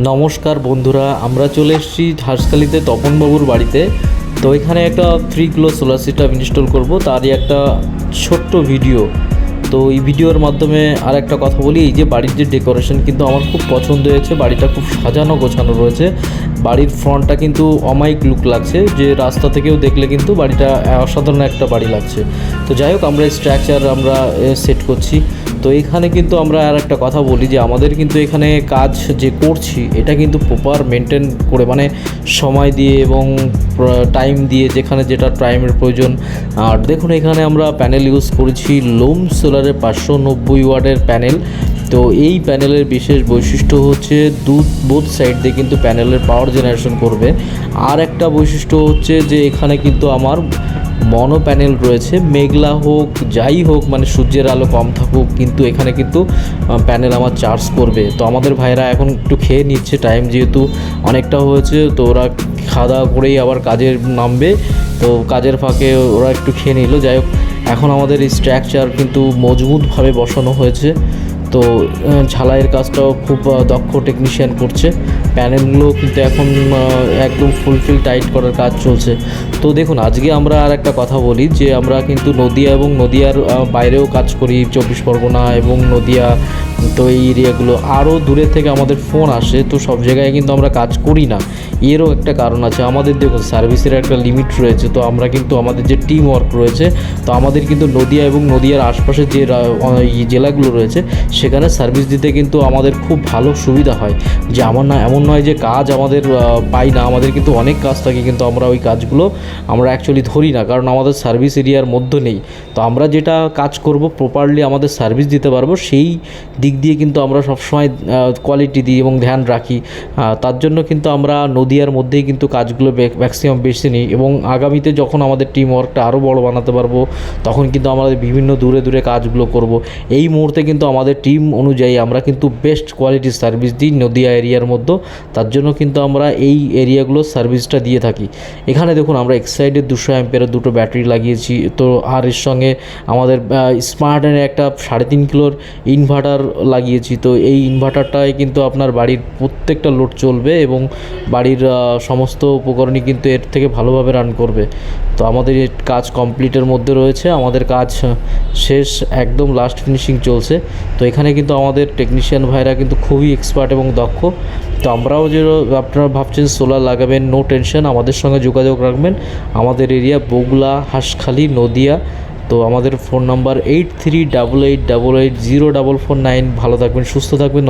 নমস্কার বন্ধুরা, আমরা চলে এসেছি হাঁসখালিতে তপনবাবুর বাড়িতে। তো এখানে একটা three kilo solar system install করব, তারই একটা ছোট্ট ভিডিও তো এই ভিডিওর মাধ্যমে আর একটা কথা বলি, এই যে বাড়ির যে ডেকোরেশন কিন্তু আমার খুব পছন্দ হয়েছে, বাড়িটা খুব সাজানো গোছানো রয়েছে। বাড়ির ফ্রন্টটা কিন্তু অমাইক লুক লাগছে, যে রাস্তা থেকেও দেখলে কিন্তু বাড়িটা অসাধারণ একটা বাড়ি লাগছে। তো যাই হোক, আমরা স্ট্রাকচার আমরা সেট করছি। তো এখানে কিন্তু আমরা আর একটা কথা বলি যে আমাদের কিন্তু এখানে কাজ যে করছি, এটা কিন্তু প্রপার মেনটেন করে মানে সময় দিয়ে এবং টাইম দিয়ে যেখানে যেটা টাইমের প্রয়োজন। আর দেখুন এখানে আমরা প্যানেল ইউজ করেছি লোম সোলারের পাঁচশো নব্বই ওয়ার্ডের প্যানেল তো এই প্যানেলের বিশেষ বৈশিষ্ট্য হচ্ছে দু বোথ সাইড দিয়ে কিন্তু প্যানেলের পাওয়ার জেনারেশন করবে। আর একটা বৈশিষ্ট্য হচ্ছে যে এখানে কিন্তু আমার মনো প্যানেল রয়েছে, মেঘলা হোক, যাই হোক মানে সূর্যের আলো কম থাকুক, কিন্তু এখানে কিন্তু প্যানেল আমার চার্জ করবে। তো আমাদের ভাইরা এখন একটু খেয়ে নিচ্ছে টাইম যেহেতু অনেকটা হয়েছে, তো ওরা খাওয়া দাওয়া করেই আবার কাজের নামবে। তো কাজের ফাঁকে ওরা একটু খেয়ে নিল। যাই হোক, এখন আমাদের স্ট্রাকচার কিন্তু মজবুতভাবে বসানো হয়েছে। তো ঝালাইয়ের কাজটাও খুব দক্ষ টেকনিশিয়ান করছে। প্যানেলগুলো কিন্তু এখন একদম ফুলফিল টাইট করার কাজ চলছে। তো দেখুন, আজকে আমরা আর একটা কথা বলি যে, আমরা কিন্তু নদিয়া এবং নদিয়ার বাইরেও কাজ করি চব্বিশ পরগনা এবং নদিয়া, তো এই এরিয়াগুলো। আরও দূরের থেকে আমাদের ফোন আসে, তো সব জায়গায় কিন্তু আমরা কাজ করি না। এরও একটা কারণ আছে। আমাদের দেখুন সার্ভিসের একটা লিমিট রয়েছে, তো আমরা কিন্তু আমাদের যে টিম ওয়ার্ক রয়েছে, তো আমাদের কিন্তু নদিয়া এবং নদিয়ার আশপাশে যে জেলাগুলো রয়েছে সেখানে সার্ভিস দিতে কিন্তু আমাদের খুব ভালো সুবিধা হয়। যে আমার না এমন নয় যে কাজ আমাদের পাই না, আমাদের কিন্তু অনেক কাজ থাকে, কিন্তু আমরা ওই কাজগুলো আমরা অ্যাকচুয়ালি ধরি না, কারণ আমাদের সার্ভিস এরিয়ার মধ্যে নেই। তো আমরা যেটা কাজ করব প্রপারলি আমাদের সার্ভিস দিতে পারব, সেই দিক দিয়ে কিন্তু আমরা সবসময় কোয়ালিটি দিই এবং ধ্যান রাখি। তার জন্য কিন্তু আমরা নদিয়ার মধ্যেই কিন্তু কাজগুলো ম্যাক্সিমাম বেশি নিই এবং আগামীতে যখন আমাদের টিম ওয়ার্কটা আরও বড় বানাতে পারব, তখন কিন্তু আমাদের বিভিন্ন দূরে দূরে কাজগুলো করব। এই মুহূর্তে কিন্তু আমাদের টিম অনুযায়ী আমরা কিন্তু বেস্ট কোয়ালিটির সার্ভিস দিই নদিয়া এরিয়ার মধ্যে। তার জন্য কিন্তু আমরা এই এরিয়াগুলোর সার্ভিসটা দিয়ে থাকি। এখানে দেখুন আমরা এক্সাইডের দুশো অ্যাম্পের দুটো ব্যাটারি লাগিয়েছি। তো আর এর সঙ্গে আমাদের স্মার্ট একটা সাড়ে তিন কিলোর ইনভার্টার লাগিয়েছি। তো এই ইনভার্টারটায় কিন্তু আপনার বাড়ির প্রত্যেকটা লোড চলবে এবং বাড়ির সমস্ত উপকরণই কিন্তু এর থেকে ভালোভাবে রান করবে। তো আমাদের কাজ কমপ্লিটের মধ্যে রয়েছে। আমাদের কাজ শেষ, একদম লাস্ট ফিনিশিং চলছে। তো এখানে কিন্তু আমাদের টেকনিশিয়ান ভাইরা কিন্তু খুবই এক্সপার্ট এবং দক্ষ। তো আমরাও যে আপনারা ভাবছেন সোলার লাগাবেন নো টেনশন আমাদের সঙ্গে যোগাযোগ রাখবেন। আমাদের এরিয়া বগুলা, হাঁসখালি, নদিয়া। তো আমাদের phone number eight three double eight double eight zero double four nine ভালো থাকবেন, সুস্থ থাকবেন